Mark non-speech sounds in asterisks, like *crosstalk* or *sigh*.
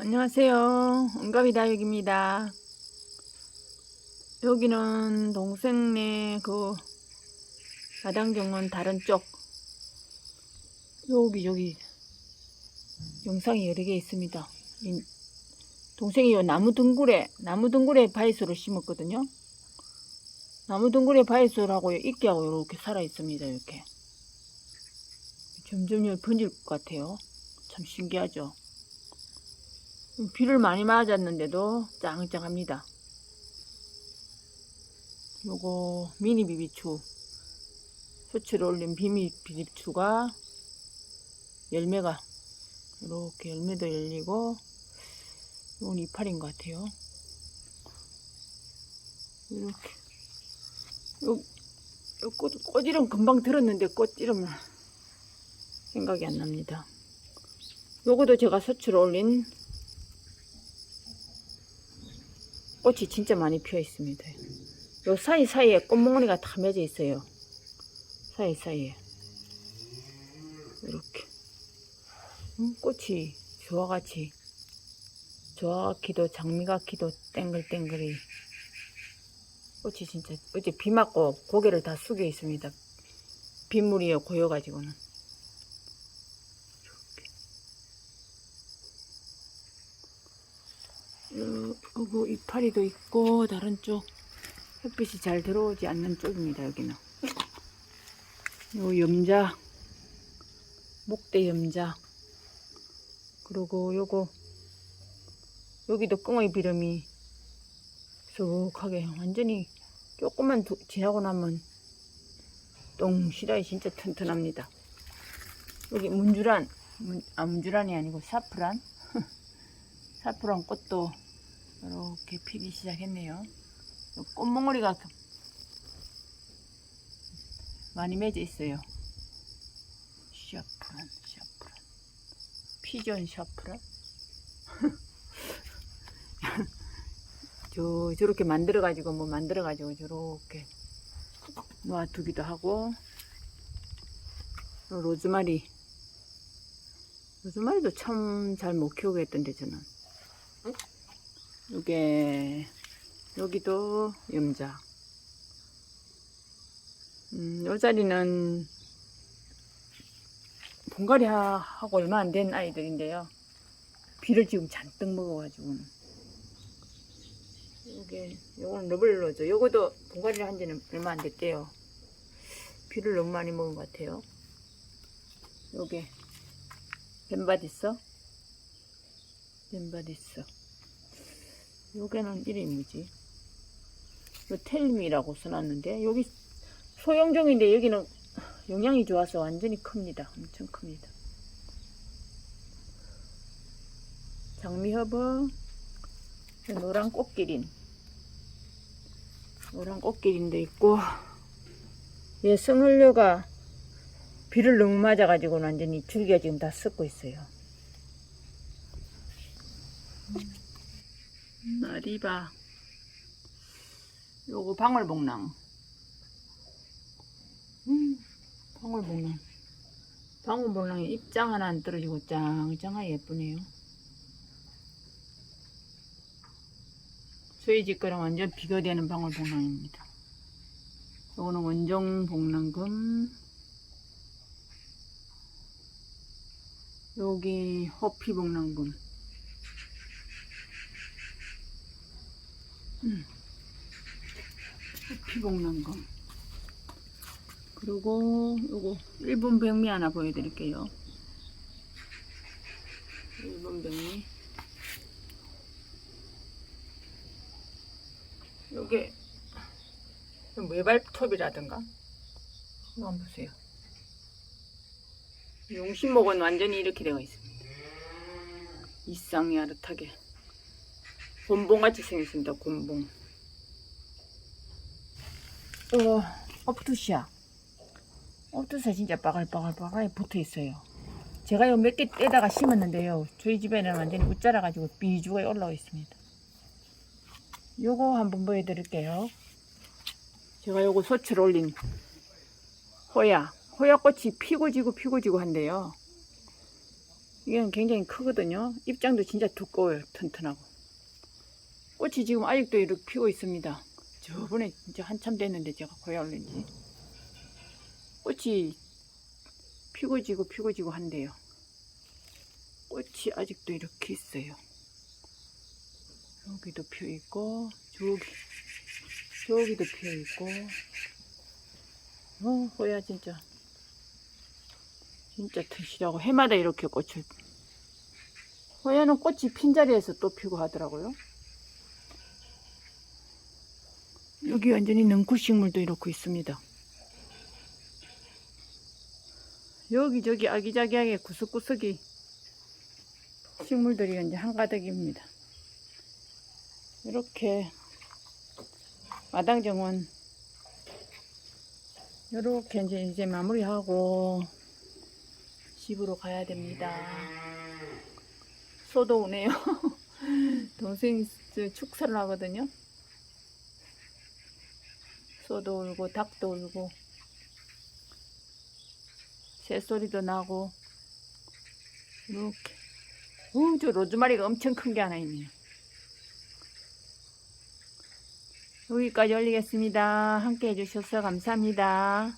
안녕하세요. 은가비 다육입니다. 여기는 동생네 그 마당 정원 다른 쪽 여기 여기 영상이 여러 개 있습니다. 이 동생이 요 나무 둥굴에 나무 둥굴에 바이소를 심었거든요. 나무 둥굴에 바이소라고 이끼하고 이렇게 살아 있습니다. 이렇게 점점 번질 것 같아요. 참 신기하죠. 비를 많이 맞았는데도 짱짱합니다. 요거 미니 비비추 수치를 올린 비미 비비추가 열매가 이렇게 열매도 열리고 이건 이파리인 것 같아요. 이렇게 요, 요 꽃, 꽃 이름 금방 들었는데 꽃 이름은 생각이 안 납니다. 요거도 제가 수치를 올린 꽃이 진짜 많이 피어 있습니다. 요 사이사이에 꽃몽오리가 다 맺어 있어요. 사이사이에. 이렇게. 음, 꽃이 조화같이, 조화 같기도 장미 같기도 땡글땡글이. 꽃이 진짜, 어제 비 맞고 고개를 다 숙여 있습니다. 빗물이 고여가지고는. 요, 요거 이파리도 있고 다른 쪽 햇빛이 잘 들어오지 않는 쪽입니다 여기는. 요 염자 목대 염자. 그리고 요거 여기도 끙어이 비름이 쑥하게 완전히 조금만 두- 지나고 나면 똥시라이 진짜 튼튼합니다. 여기 문주란 문, 아 문주란이 아니고 사프란? *laughs* 사프란 꽃도 이렇게 피기 시작했네요. 요 꽃몽오리가 많이 맺어 있어요. 샤프란, 샤프란. 피전 샤프란? *laughs* 저, 저렇게 만들어가지고, 뭐 만들어가지고, 저렇게 놓아두기도 하고, 요 로즈마리. 로즈마리도 참 잘 못 키우고 했던데, 저는. 요게 여기도 염자. 음, 요 자리는 하- 하고 얼마 안 된 아이들인데요. 비를 지금 잔뜩 먹어가지고. 요게 요거는 러블로죠. 요거도 분갈이를 한 지는 얼마 안 됐대요. 비를 너무 많이 먹은 것 같아요. 요게 벤바디스 벤바디스 요게는 이름이 뭐지? 요 텔미라고 써놨는데 여기 소형종인데 여기는 영양이 좋아서 완전히 큽니다. 엄청 큽니다. 장미허브 노란 꽃기린 노란 꽃기린도 있고 얘 성을려가 비를 너무 맞아가지고 완전히 줄기가 지금 다 썩고 있어요. 나리바. 요거 방울복랑. 음, 방울복랑. 방울복랑에 입장 하나 안 떨어지고 짱짱하게 예쁘네요. 저희 집 거랑 완전 비교되는 방울복랑입니다. 요거는 원종 복랑금. 여기 호피복랑금 피복난 거. 그리고 요거 일본 백미 하나 보여드릴게요. 일본 백미. 요게 외발톱이라든가 한번 보세요. 용신목은 완전히 이렇게 되어 있습니다. 이쌍이 아릇하게 곤봉같이 생겼습니다. 곤봉. 어, 업투시야. 업투시야 진짜 빠글빠글빠글 붙어 있어요. 제가 요 몇 개 떼다가 심었는데요. 저희 집에는 완전히 웃자라 가지고 비주가 올라와 있습니다. 요거 한번 보여드릴게요. 제가 요거 소치를 올린 호야. 호야꽃이 피고 지고 피고 지고 한대요. 이게 굉장히 크거든요. 입장도 진짜 두꺼워요. 튼튼하고. 꽃이 지금 아직도 이렇게 피고 있습니다. 저번에 진짜 한참 됐는데 제가 고야 올린 지. 꽃이 피고 지고 피고 지고 한대요. 꽃이 아직도 이렇게 있어요. 여기도 피어 있고, 저기, 저기도 피어 있고. 어, 호야 진짜. 진짜 튼실하고 해마다 이렇게 꽃을. 호야는 꽃이 핀 자리에서 또 피고 하더라고요. 여기 완전히 능쿨식물도 이렇게 있습니다. 여기저기 아기자기하게 구석구석이 식물들이 이제 한가득입니다. 이렇게 마당 정원 이렇게 이제, 이제 마무리하고 집으로 가야 됩니다. 소도 오네요. *laughs* 동생이 저 축사를 하거든요. 소도 울고 닭도 울고 새소리도 나고 이렇게 어, 저 로즈마리가 엄청 큰 게 하나 있네요. 여기까지 올리겠습니다. 함께 해주셔서 감사합니다.